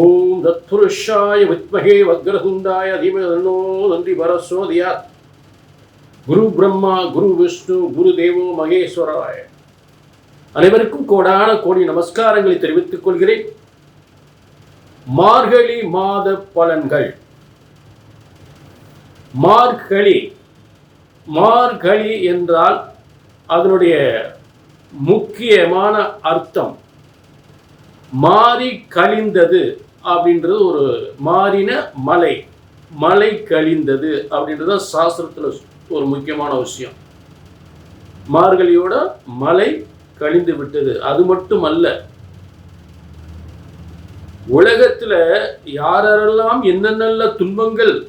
ஓம் தத்புருஷாய வித்மகே வக்ரதுண்டாய தீமதன்னோ நன்றி பரஸ்வதியாத் குரு பிரம்மா குரு விஷ்ணு குரு தேவோ மகேஸ்வராய அனைவருக்கும் கோடான கோடி நமஸ்காரங்களை தெரிவித்துக் கொள்கிறேன். மார்கழி மாத பலன்கள். மார்கழி மார்கழி என்றால் அதனுடைய முக்கியமான அர்த்தம். மாறி கழிந்தது அப்படின்றது ஒரு மாறின மலை. மலை கழிந்தது அப்படின்றது சாஸ்திரத்தில் ஒரு முக்கியமான விஷயம். மார்கழியோட மலை கழிந்து விட்டது. அது மட்டும் அல்ல உலகத்துல யாரெல்லாம் என்னென்ன துன்பங்கள்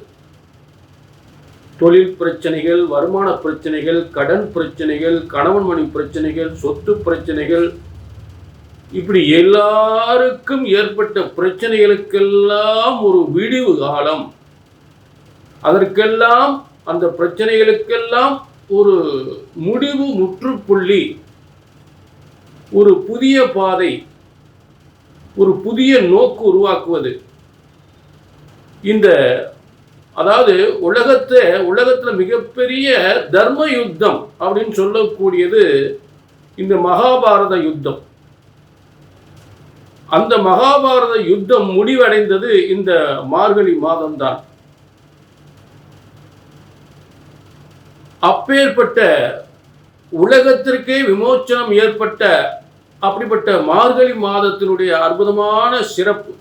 தொழில் பிரச்சனைகள் வருமான பிரச்சனைகள் கடன் பிரச்சனைகள் கணவன் மணி பிரச்சனைகள் சொத்து பிரச்சனைகள் இப்படி எல்லாருக்கும் ஏற்பட்ட பிரச்சனைகளுக்கெல்லாம் ஒரு விடிவு காலம். அதற்கெல்லாம் அந்த பிரச்சனைகளுக்கெல்லாம் ஒரு முடிவு முற்றுப்புள்ளி ஒரு புதிய பாதை ஒரு புதிய நோக்கு உருவாக்குவது. இந்த அதாவது உலகத்தை உலகத்தில் மிகப்பெரிய தர்ம யுத்தம் அப்படின்னு சொல்லக்கூடியது இந்த மகாபாரத யுத்தம். அந்த மகாபாரத யுத்தம் முடிவடைந்தது இந்த மார்கழி மாதம்தான். அப்பேற்பட்ட உலகத்திற்கே விமோச்சனம் ஏற்பட்ட அப்படிப்பட்ட மார்கழி மாதத்தினுடைய அற்புதமான சிறப்பு.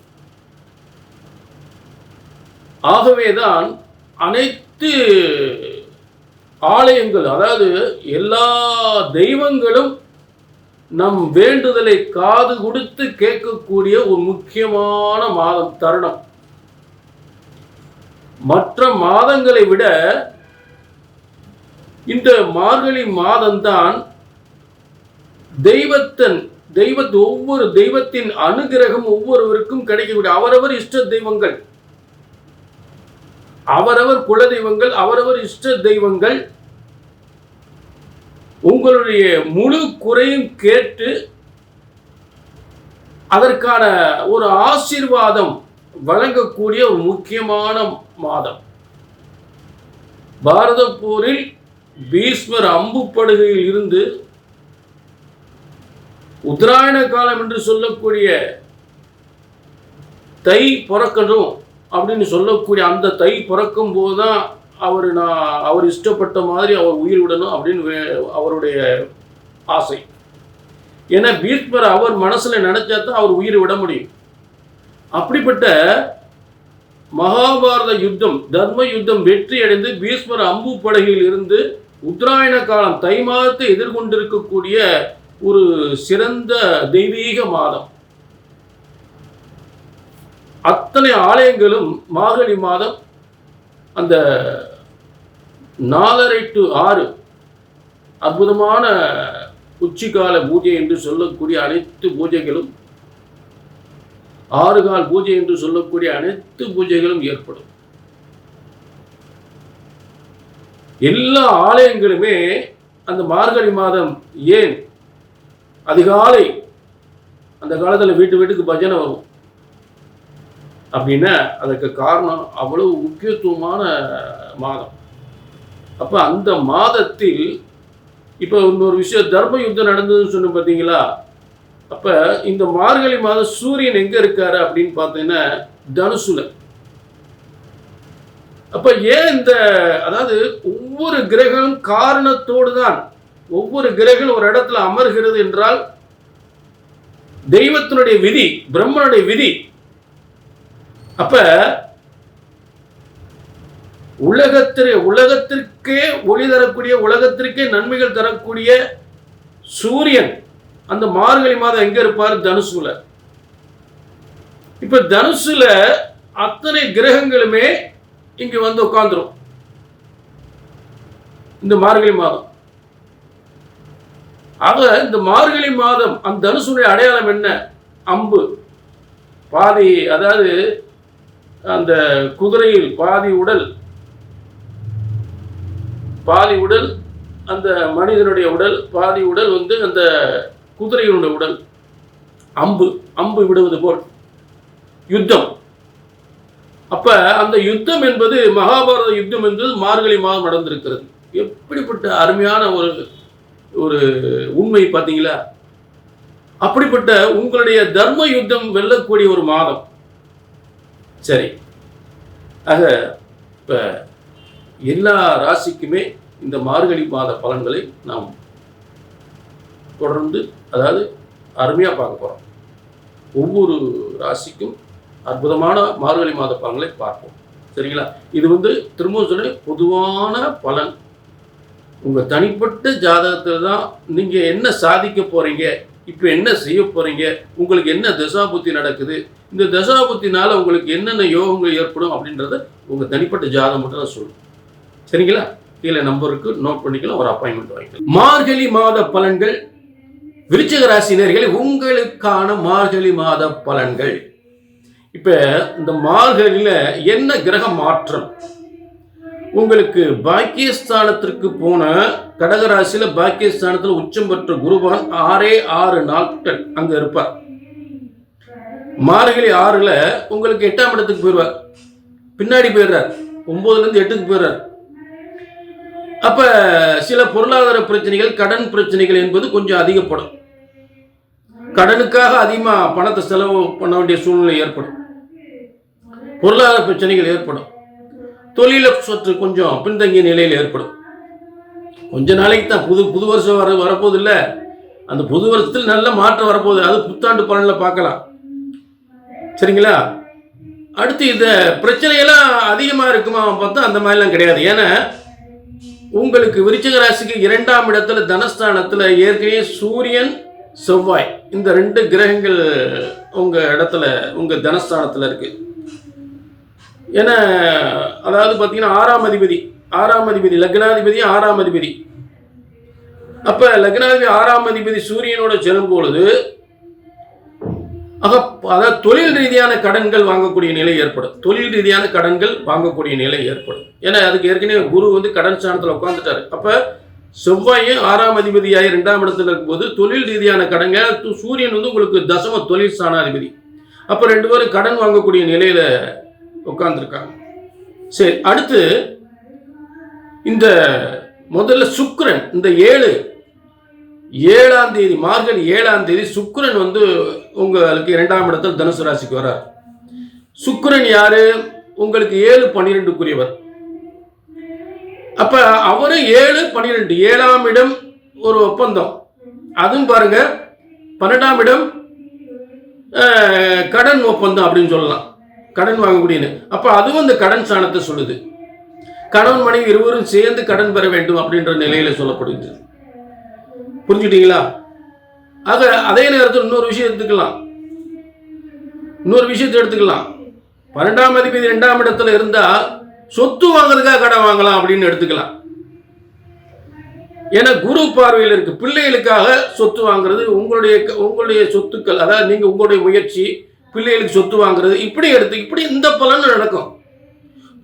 ஆகவேதான் அனைத்து ஆலயங்கள் அதாவது எல்லா தெய்வங்களும் நம் வேண்டுதலை காது கொடுத்து கேட்கக்கூடிய ஒரு முக்கியமான மாதம் தருணம். மற்ற மாதங்களை விட இந்த மார்கழி மாதம்தான் தெய்வத்தன் தெய்வ ஒவ்வொரு தெய்வத்தின் அனுகிரகம் ஒவ்வொருவருக்கும் கிடைக்கக்கூடிய. அவரவர் இஷ்ட தெய்வங்கள். அவரவர் குல தெய்வங்கள் அவரவர் இஷ்ட தெய்வங்கள் உங்களுடைய முழு குறையும் கேட்டு அதற்கான ஒரு ஆசீர்வாதம் வழங்கக்கூடிய ஒரு முக்கியமான மாதம். பாரத போரில் பீஸ்மர் அம்புப்படுகையில் இருந்து உத்தராயண காலம் என்று சொல்லக்கூடிய தை பிறக்கணும் அப்படின்னு சொல்லக்கூடிய அந்த தை பிறக்கும் போது தான் அவர் நான் அவர் இஷ்டப்பட்ட மாதிரி அவர் உயிர் விடணும் அப்படின்னு அவருடைய ஆசை. ஏன்னா பீஷ்மர் அவர் மனசில் நினைச்சா தான் அவர் உயிர் விட முடியும். அப்படிப்பட்ட மகாபாரத யுத்தம் தர்ம யுத்தம் வெற்றி அடைந்து பீஷ்மர் அம்பு படகில் இருந்து உத்தராயண காலம் தை மாதத்தை எதிர்கொண்டிருக்கக்கூடிய ஒரு சிறந்த தெய்வீக மாதம். அத்தனை ஆலயங்களும் மார்கழி மாதம் அந்த நாலரை டு ஆறு அற்புதமான உச்சிகால பூஜை என்று சொல்லக்கூடிய அனைத்து பூஜைகளும் ஆறு கால் பூஜை என்று சொல்லக்கூடிய அனைத்து பூஜைகளும் ஏற்படும். எல்லா ஆலயங்களுமே அந்த மார்கழி மாதம் ஏன்? அதிகாலை அந்த காலத்தில் வீட்டு வீட்டுக்கு பஜனை வரும். அப்படின்னா அதுக்கு காரணம் அவ்வளவு முக்கியத்துவமான மாதம். அப்போ அந்த மாதத்தில் இப்போ இன்னொரு விஷயம் தர்ம யுத்தம் நடந்ததுன்னு சொன்ன பார்த்தீங்களா அப்போ இந்த மார்கழி மாதம் சூரியன் எங்கே இருக்காரு அப்படின்னு பார்த்தீங்கன்னா தனுசுல. அப்போ ஏன் இந்த அதாவது ஒவ்வொரு கிரகம் காரணத்தோடு தான் ஒவ்வொரு கிரகம் ஒரு இடத்துல அமர்கிறது என்றால் தெய்வத்தினுடைய விதி பிரம்மனுடைய விதி அப்ப உலகத்திற்கு உலகத்திற்கே ஒளி தரக்கூடிய உலகத்திற்கே நன்மைகள் தரக்கூடிய சூரியன் அந்த மார்கழி மாதம் எங்க இருப்பார்? தனுசுல. இப்ப தனுசுல அத்தனை கிரகங்களுமே இங்க வந்து உட்கார்ந்துரும். இந்த மார்கழி மாதம். ஆக இந்த மார்கழி மாதம் அந்த தனுசுடைய அடையாளம் என்ன? அம்பு. பாதி அதாவது அந்த குதிரையில் பாதி உடல் பாதி உடல் அந்த மனிதனுடைய உடல் பாதி உடல் வந்து அந்த குதிரையினுடைய உடல். அம்பு அம்பு விடுவது போல். யுத்தம். அப்ப அந்த யுத்தம் என்பது மகாபாரத யுத்தம் என்பது மார்கழி மாதம் நடந்திருக்கிறது. எப்படிப்பட்ட அருமையான ஒரு ஒரு உண்மை பார்த்தீங்களா? அப்படிப்பட்ட உங்களுடைய தர்ம யுத்தம் வெல்லக்கூடிய ஒரு மாதம். சரி. ஆக இப்போ எல்லா ராசிக்குமே இந்த மார்கழி மாத பலன்களை நாம் தொடர்ந்து அதாவது அருமையாக பார்க்க போகிறோம் ஒவ்வொரு ராசிக்கும் அற்புதமான மார்கழி மாத பலன்களை பார்ப்போம். சரிங்களா? இது வந்து திரும்பவும் சொல்லி பொதுவான பலன். உங்கள் தனிப்பட்ட ஜாதகத்தில் தான் நீங்கள் என்ன சாதிக்க போகிறீங்க இப்போ என்ன செய்ய போகிறீங்க உங்களுக்கு என்ன தசாபுத்தி நடக்குது? இந்த தசாபுத்தினால் உங்களுக்கு என்னென்ன யோகங்கள் ஏற்படும் அப்படின்றத உங்கள் தனிப்பட்ட ஜாதகம் மட்டும் தான் சொல்லும். சரிங்களா? கீழே நம்பருக்கு நோட் பண்ணிக்கலாம். ஒரு அப்பாயின்மெண்ட் வாங்கிக்கலாம். மார்கழி மாத பலன்கள். விருச்சிக ராசினர்களே உங்களுக்கான மார்கழி மாத பலன்கள். இப்போ இந்த மார்கழியில் என்ன கிரக மாற்றம்? உங்களுக்கு பாக்கியஸ்தானத்திற்கு போன கடகராசியில பாக்கியஸ்தானத்தில் உச்சம் பெற்ற குருவான் ஆறே ஆறு நாட்கள் அங்க இருப்பார். மார்கழி ஆறுல உங்களுக்கு எட்டாம் இடத்துக்கு போயிடுவார். பின்னாடி போயிடுறார். ஒன்பதுல இருந்து எட்டுக்கு போயிடுறார். அப்ப சில பொருளாதார பிரச்சனைகள் கடன் பிரச்சனைகள் என்பது கொஞ்சம் அதிகப்படும். கடனுக்காக அதிகமாக பணத்தை செலவு பண்ண வேண்டிய சூழ்நிலை ஏற்படும். பொருளாதார பிரச்சனைகள் ஏற்படும். தொழில சொற்று கொஞ்சம் பின்தங்கிய நிலையில் ஏற்படும். கொஞ்ச நாளைக்கு தான் புது புது வருஷம் வர வரப்போகுது இல்லை அந்த புது வருஷத்தில் நல்ல மாற்றம் வரப்போகுது. அது புத்தாண்டு பலனில் பார்க்கலாம். சரிங்களா? அடுத்து இந்த பிரச்சனையெல்லாம் அதிகமாக இருக்குமா பார்த்தா அந்த மாதிரிலாம் கிடையாது. ஏன்னா உங்களுக்கு விருச்சக ராசிக்கு இரண்டாம் இடத்துல தனஸ்தானத்தில் ஏற்கனவே சூரியன் செவ்வாய் இந்த ரெண்டு கிரகங்கள் உங்கள் இடத்துல உங்கள் தனஸ்தானத்தில் இருக்குது ஏன்னா அதாவது பார்த்தீங்கன்னா ஆறாம் அதிபதி. ஆறாம் அதிபதி லக்னாதிபதி ஆறாம் அதிபதி. அப்போ லக்னாதிபதி ஆறாம் அதிபதி சூரியனோட செல்லும் பொழுது ஆக அதாவது தொழில் ரீதியான கடன்கள் வாங்கக்கூடிய நிலை ஏற்படும். தொழில் ரீதியான கடன்கள் வாங்கக்கூடிய நிலை ஏற்படும். ஏன்னா அதுக்கு ஏற்கனவே குரு வந்து கடன் ஸ்தானத்தில் உட்காந்துட்டாரு அப்போ செவ்வாயும் ஆறாம் அதிபதியாகி ரெண்டாம் இடத்துல இருக்கும்போது தொழில் ரீதியான கடன்கள் சூரியன் வந்து உங்களுக்கு தசம தொழில் ஸ்தானாதிபதி அப்போ ரெண்டு பேரும் கடன் வாங்கக்கூடிய நிலையில உட்காந்துருக்காங்க சரி அடுத்து இந்த முதல்ல சுக்கரன் இந்த ஏழு ஏழாம் தேதி மார்கழி ஏழாம் தேதி சுக்கரன் வந்து உங்களுக்கு இரண்டாம் இடத்தில் தனுசு ராசிக்கு வரார். சுக்கரன் யாரு? உங்களுக்கு ஏழு பன்னிரெண்டுக்குரியவர். அப்ப அவரு ஏழு பன்னிரெண்டு ஏழாம் இடம் ஒரு ஒப்பந்தம். அதுவும் பாருங்க பன்னெண்டாம் இடம் கடன் ஒப்பந்தம் அப்படின்னு சொல்லலாம். கடன் வாங்கக்கூடியன்னு. அப்போ அதுவும் இந்த கடன் சாணத்தை சொல்லுது. கணவன் மனைவி இருவரும் சேர்ந்து கடன் பெற வேண்டும் அப்படின்ற நிலையில சொல்லப்படுது புரிஞ்சுட்டீங்களா? ஆக அதே நேரத்தில் இன்னொரு விஷயம் எடுத்துக்கலாம். இன்னொரு விஷயத்தை எடுத்துக்கலாம். பன்னெண்டாம் அதிபதி ரெண்டாம் இடத்துல இருந்தா சொத்து வாங்குறதுக்காக கடன் வாங்கலாம் அப்படின்னு எடுத்துக்கலாம். ஏன்னா குரு பார்வையில் இருக்கு. பிள்ளைகளுக்காக சொத்து வாங்குறது உங்களுடைய உங்களுடைய சொத்துக்கள் அதாவது நீங்கள் உங்களுடைய முயற்சி பிள்ளைகளுக்கு சொத்து வாங்குறது இப்படி எடுத்து இப்படி இந்த பலன் நடக்கும்.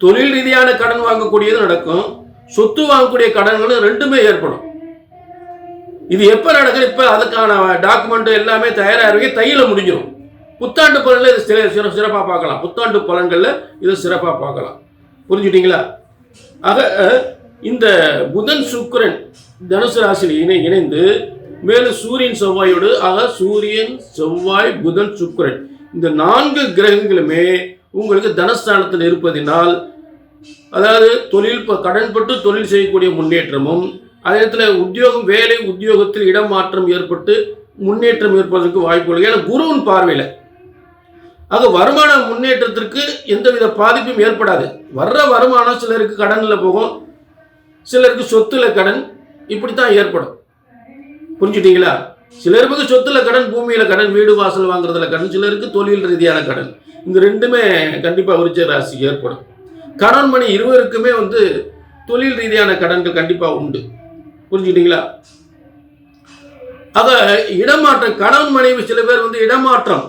தொழில் ரீதியான கடன் வாங்கக்கூடியது நடக்கும். சொத்து வாங்கக்கூடிய கடன்களும் ரெண்டுமே ஏற்படும். இது எப்போ நடக்குது? இப்போ அதுக்கான டாக்குமெண்ட் எல்லாமே தயாராக இருக்கு தையில முடிஞ்சிடும் புத்தாண்டு பலனில் இது சிற சிற சிறப்பாக பார்க்கலாம். புத்தாண்டு பலன்களில் இதை சிறப்பாக பார்க்கலாம். புரிஞ்சுட்டிங்களா ஆக இந்த புதன் சுக்கரன் தனுசு ராசியில் இணை இணைந்து மேலும் சூரியன் செவ்வாயோடு ஆக சூரியன் செவ்வாய் புதன் சுக்கரன். இந்த நான்கு கிரகங்களுமே உங்களுக்கு தனஸ்தானத்தில் இருப்பதினால் அதாவது தொழில் ப- கடன்பட்டு தொழில் செய்யக்கூடிய முன்னேற்றமும் அதே நேரத்தில் உத்தியோகம் வேலை உத்தியோகத்தில் இடம் மாற்றம் ஏற்பட்டு முன்னேற்றம் ஏற்படுவதற்கு வாய்ப்புகள் ஏன்னா குருவின் பார்வையில் ஆக வருமான முன்னேற்றத்திற்கு எந்தவித பாதிப்பும் ஏற்படாது. வர்ற வருமானம் சிலருக்கு கடனில் போகும் சிலருக்கு சொத்துல கடன் இப்படி தான் ஏற்படும். புரிஞ்சுட்டீங்களா? சிலருக்கு சொத்துல கடன் பூமியில கடன் வீடு வாசல் வாங்குறதுல கடன் சிலருக்கு தொழில் ரீதியான கடன். இந்த ரெண்டுமே கண்டிப்பா விருச்ச ராசிக்கு ஏற்படும். கடன் மணி இருவருக்குமே வந்து தொழில் ரீதியான கடன்கள் கண்டிப்பா உண்டு. புரிஞ்சுக்கிட்டீங்களா? அத இடமாற்றம் கடன் மனைவி சில பேர் வந்து இடமாற்றம்.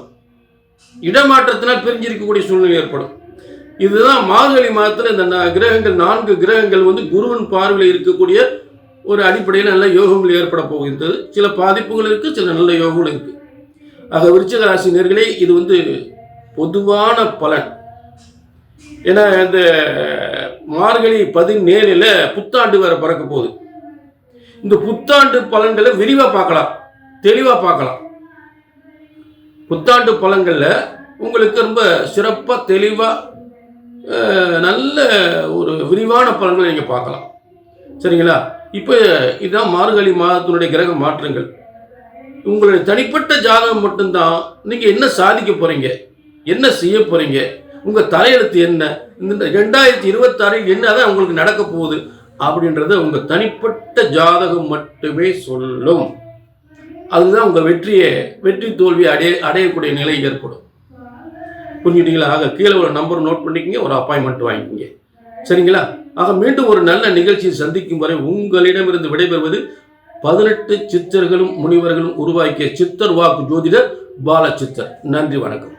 இடமாற்றத்தினால் பிரிஞ்சிருக்கக்கூடிய சூழ்நிலை ஏற்படும். இதுதான் மார்கழி மாதத்தில் இந்த கிரகங்கள் நான்கு கிரகங்கள் வந்து குருவின் பார்வையில் இருக்கக்கூடிய ஒரு அடிப்படையில் நல்ல யோகங்கள் ஏற்பட போகின்றது. சில பாதிப்புகள் இருக்கு சில நல்ல யோகங்கள் இருக்கு. ஆக விருச்சிக ராசி நேர்களே இது வந்து பொதுவான பலன். ஏன்னா இந்த மார்கழி பதினேழுல புத்தாண்டு வேற பிறக்க போகுது. இந்த புத்தாண்டு பலன்களை விரிவாக பார்க்கலாம் தெளிவாக பார்க்கலாம். புத்தாண்டு பலன்களில் உங்களுக்கு ரொம்ப சிறப்பாக தெளிவாக நல்ல ஒரு விரிவான பலன்களை நீங்கள் பார்க்கலாம். சரிங்களா? இப்போ இதுதான் மார்கழி மாதத்தினுடைய கிரக மாற்றங்கள். உங்களுடைய தனிப்பட்ட ஜாதகம் மட்டும்தான் நீங்கள் என்ன சாதிக்க போகிறீங்க என்ன செய்ய போகிறீங்க உங்கள் தலையெழுத்து என்ன? இந்த ரெண்டாயிரத்தி இருபத்தாறில் என்ன தான் உங்களுக்கு நடக்க போகுது? அப்படின்றத உங்கள் தனிப்பட்ட ஜாதகம் மட்டுமே சொல்லும். அதுதான் உங்கள் வெற்றியை வெற்றி தோல்வி அடைய அடையக்கூடிய நிலை ஏற்படும். புரிஞ்சுட்டீங்களா ஆக கீழே ஒரு நம்பர் நோட் பண்ணிக்கங்க ஒரு அப்பாயின்மெண்ட் வாங்கிக்கிங்க. சரிங்களா? ஆக மீண்டும் ஒரு நல்ல நிகழ்ச்சியை சந்திக்கும் வரை உங்களிடமிருந்து விடைபெறுவது பதினெட்டு சித்தர்களும் முனிவர்களும் உருவாக்கிய சித்தர் வாக்கு ஜோதிடர் பாலச்சித்தர் நன்றி வணக்கம்.